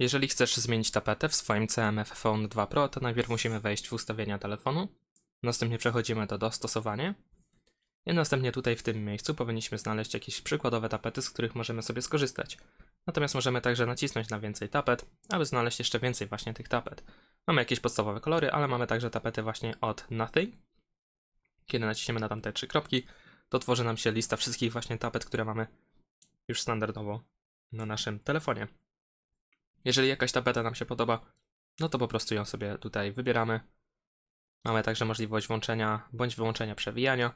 Jeżeli chcesz zmienić tapetę w swoim CMF Phone 2 Pro, to najpierw musimy wejść w ustawienia telefonu, następnie przechodzimy do dostosowanie i następnie tutaj w tym miejscu powinniśmy znaleźć jakieś przykładowe tapety, z których możemy sobie skorzystać. Natomiast możemy także nacisnąć na więcej tapet, aby znaleźć jeszcze więcej właśnie tych tapet. Mamy jakieś podstawowe kolory, ale mamy także tapety właśnie od Nothing. Kiedy naciśniemy na tamte trzy kropki, to tworzy nam się lista wszystkich właśnie tapet, które mamy już standardowo na naszym telefonie. Jeżeli jakaś tapeta nam się podoba, no to po prostu ją sobie tutaj wybieramy. Mamy także możliwość włączenia bądź wyłączenia przewijania.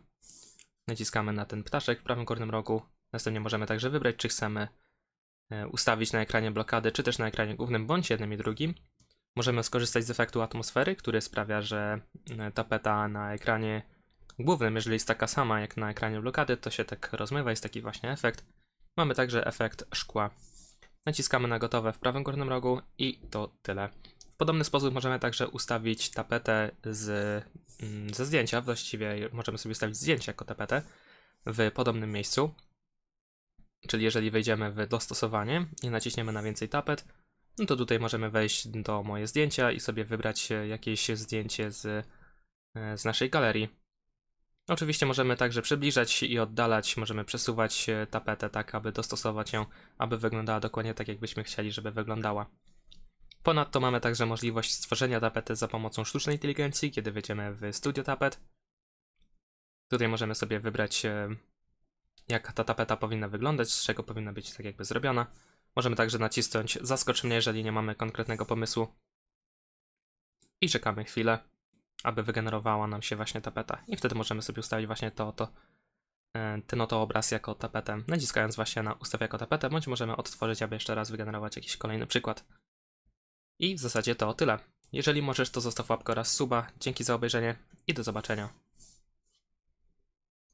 Naciskamy na ten ptaszek w prawym górnym rogu. Następnie możemy także wybrać, czy chcemy e, ustawić na ekranie blokady, czy też na ekranie głównym, bądź jednym i drugim. Możemy skorzystać z efektu atmosfery, który sprawia, że e, tapeta na ekranie głównym, jeżeli jest taka sama jak na ekranie blokady, to się tak rozmywa, jest taki właśnie efekt. Mamy także efekt szkła. Naciskamy na gotowe w prawym górnym rogu i to tyle. W podobny sposób możemy także ustawić tapetę z, mm, ze zdjęcia, właściwie możemy sobie ustawić zdjęcie jako tapetę w podobnym miejscu. Czyli jeżeli wejdziemy w dostosowanie i naciśniemy na więcej tapet, no to tutaj możemy wejść do moje zdjęcia i sobie wybrać jakieś zdjęcie z, e, z naszej galerii. Oczywiście możemy także przybliżać i oddalać, możemy przesuwać e, tapetę tak, aby dostosować ją, aby wyglądała dokładnie tak, jakbyśmy chcieli, żeby wyglądała. Ponadto mamy także możliwość stworzenia tapety za pomocą sztucznej inteligencji, kiedy wejdziemy w Studio Tapet. Tutaj możemy sobie wybrać, e, jak ta tapeta powinna wyglądać, z czego powinna być tak jakby zrobiona. Możemy także nacisnąć zaskocz mnie, jeżeli nie mamy konkretnego pomysłu. I czekamy chwilę, aby wygenerowała nam się właśnie tapeta. I wtedy możemy sobie ustawić właśnie to, to, e, ten oto obraz jako tapetę, naciskając właśnie na ustaw jako tapetę, bądź możemy odtworzyć, aby jeszcze raz wygenerować jakiś kolejny przykład. I w zasadzie to tyle. Jeżeli możesz, to zostaw łapkę oraz suba. Dzięki za obejrzenie i do zobaczenia.